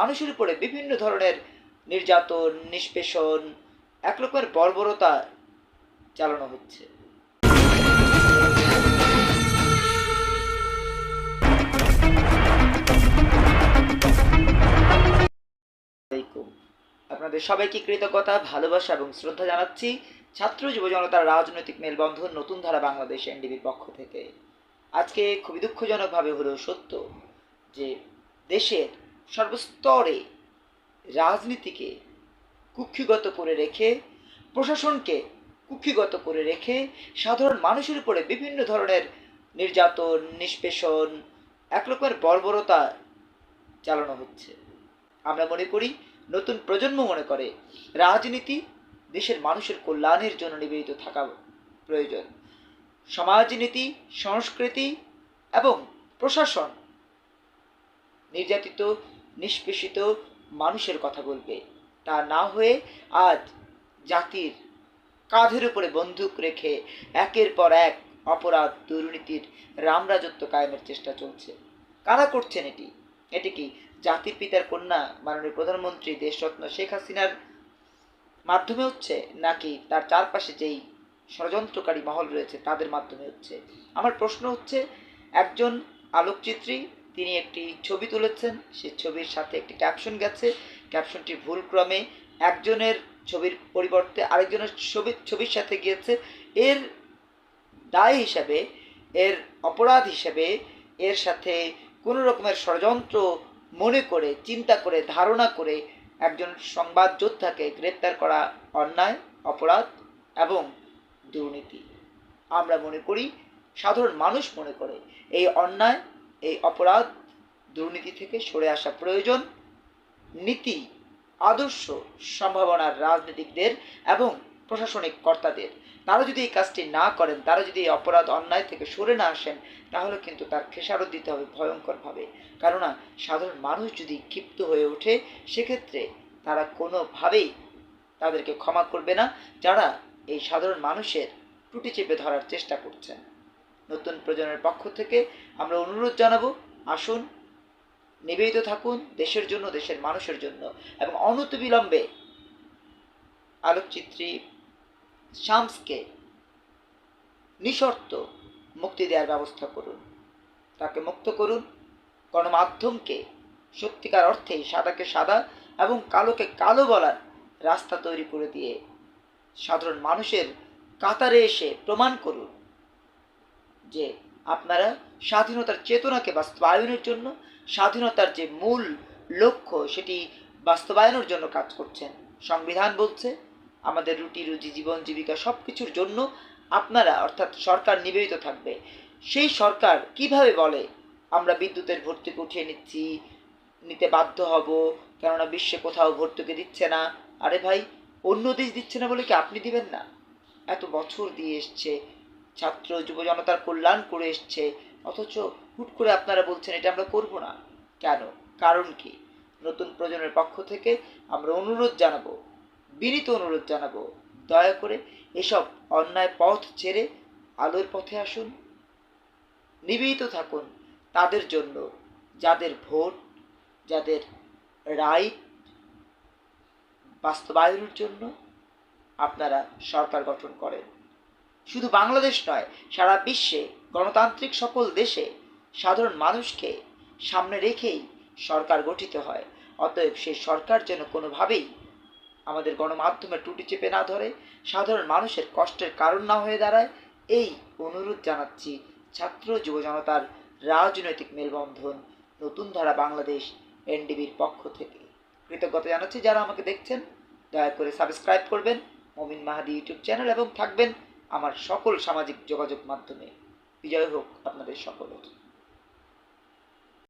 মানুষের উপরে বিভিন্ন ধরনের নির্যাতন, নিষ্পেষণ, এক রকমের বর্বরতা চালানো হচ্ছে। আপনাদের সবাইকে কৃতজ্ঞতা, ভালোবাসা এবং শ্রদ্ধা জানাচ্ছি ছাত্র যুব জনতার রাজনৈতিক মেলবন্ধন নতুন ধারা বাংলাদেশ এনডিবির পক্ষ থেকে। আজকে খুবই দুঃখজনকভাবে হলেও সত্য যে দেশের সর্বস্তরে রাজনীতিকে কুক্ষিগত করে রেখে, প্রশাসনকে কুক্ষিগত করে রেখে, সাধারণ মানুষের উপরে বিভিন্ন ধরনের নির্যাতন, নিষ্পেষণ, এক রকমের বর্বরতা চালানো হচ্ছে। আমরা মনে করি, নতুন প্রজন্ম মনে করে, রাজনীতি দেশের মানুষের কল্যাণের জন্য নিবেদিত থাকা প্রয়োজন। সমাজনীতি, সংস্কৃতি এবং প্রশাসন নির্যাতিত, নিষ্পেষিত মানুষের কথা বলবে। তা না হয়ে আজ জাতির কাঁধের উপরে বন্দুক রেখে একের পর এক অপরাধ দুর্নীতির রামরাজত্ব কায়েমের চেষ্টা চলছে। কারা করছেন এটি? এটি কি জাতির পিতার কন্যা মাননীয় প্রধানমন্ত্রী দেশরত্ন শেখ হাসিনার মাধ্যমে হচ্ছে, নাকি তার চারপাশে যেই ষড়যন্ত্রকারী মহল রয়েছে তাদের মাধ্যমে হচ্ছে? আমার প্রশ্ন হচ্ছে, একজন আলোকচিত্রী তিনি একটি ছবি তুলেছেন। সে ছবির সাথে একটি ক্যাপশন গেছে। ক্যাপশনটি ভুলক্রমে একজনের ছবির পরিবর্তে আরেকজনের ছবি, ছবির সাথে গিয়েছে। এর দায় হিসাবে, এর অপরাধ হিসাবে, এর সাথে কোনো রকমের ষড়যন্ত্র মনে করে, চিন্তা করে, ধারণা করে একজন সংবাদ যোদ্ধাকে গ্রেপ্তার করা অন্যায়, অপরাধ এবং দুর্নীতি। আমরা মনে করি, সাধারণ মানুষ মনে করে, এই অন্যায় এই অপরাধ দুর্নীতি থেকে সরে আসা প্রয়োজন। নীতি, আদর্শ সম্ভাবনার রাজনীতিকদের এবং প্রশাসনিক কর্তাদের। তারা যদি এই কাজটি না করেন, তারা যদি এই অপরাধ অন্যায় থেকে সরে না আসেন, তাহলে কিন্তু তার খেসারত দিতে হবে ভয়ঙ্করভাবে। কেননা, সাধারণ মানুষ যদি ক্ষিপ্ত হয়ে ওঠে, সেক্ষেত্রে তারা কোনোভাবেই তাদেরকে ক্ষমা করবে না, যারা এই সাধারণ মানুষের টুটি চেপে ধরার চেষ্টা করছেন। নতুন প্রজন্মের পক্ষ থেকে আমরা অনুরোধ জানাব, আসুন, নিবেদিত থাকুন দেশের জন্য, দেশের মানুষের জন্য এবং অনতিবিলম্বে আলোকচিত্রী শামসকে নিঃশর্ত মুক্তি দেওয়ার ব্যবস্থা করুন। তাকে মুক্ত করুন, গণমাধ্যমকে সত্যিকার অর্থে সাদাকে সাদা এবং কালোকে কালো বলার রাস্তা তৈরি করে দিয়ে সাধারণ মানুষের কাতারে এসে প্রমাণ করুন। যে আপনারা স্বাধীনতার চেতনাকে বাস্তবায়নের জন্য, স্বাধীনতার যে মূল লক্ষ্য সেটি বাস্তবায়নের জন্য কাজ করছেন। সংবিধান বলছে, আমাদের রুটি, রুজি, জীবন, জীবিকা সব কিছুর জন্য আপনারা অর্থাৎ সরকার নিবেদিত থাকবে। সেই সরকার কীভাবে বলে, আমরা বিদ্যুতের ভর্তুকি উঠিয়ে নিচ্ছি, নিতে বাধ্য হব, কেননা বিশ্বে কোথাও ভর্তুকি দিচ্ছে না। আরে ভাই, অন্য দেশ দিচ্ছে না বলে কি আপনি দিবেন না? এত বছর দিয়ে এসছে ছাত্র যুব জনতার কল্যাণ করে এসছে। অথচ হুট করে আপনারা বলছেন এটা আমরা করব না। কেন? কারণ কি? নতুন প্রজন্মের পক্ষ থেকে আমরা অনুরোধ জানাব, বিনীত অনুরোধ জানাব, দয়া করে এসব অন্যায় পথ ছেড়ে আলোর পথে আসুন। নিবেদিত থাকুন তাদের জন্য যাদের ভোট, যাদের রাইট বাস্তবায়নের জন্য আপনারা সরকার গঠন করেন। শুধু বাংলাদেশ নয়, সারা বিশ্বে গণতান্ত্রিক সকল দেশে সাধারণ মানুষকে সামনে রেখেই সরকার গঠিত হয়। অতএব সেই সরকার যেন কোনোভাবেই আমাদের গণমাধ্যমে টুটি চেপে না ধরে, সাধারণ মানুষের কষ্টের কারণ না হয়ে দাঁড়ায়, এই অনুরোধ জানাচ্ছি ছাত্র যুব জনতার রাজনৈতিক মেলবন্ধন, নতুন ধারা বাংলাদেশ এনডিবির পক্ষ থেকে। কৃতজ্ঞতা জানাচ্ছি যারা আমাকে দেখছেন। দয়া করে সাবস্ক্রাইব করবেন, মমিন মাহাদি ইউটিউব চ্যানেল এবং থাকবেন আমার সকল সামাজিক যোগাযোগ মাধ্যমে। বিজয় হোক আপনাদের সকলের।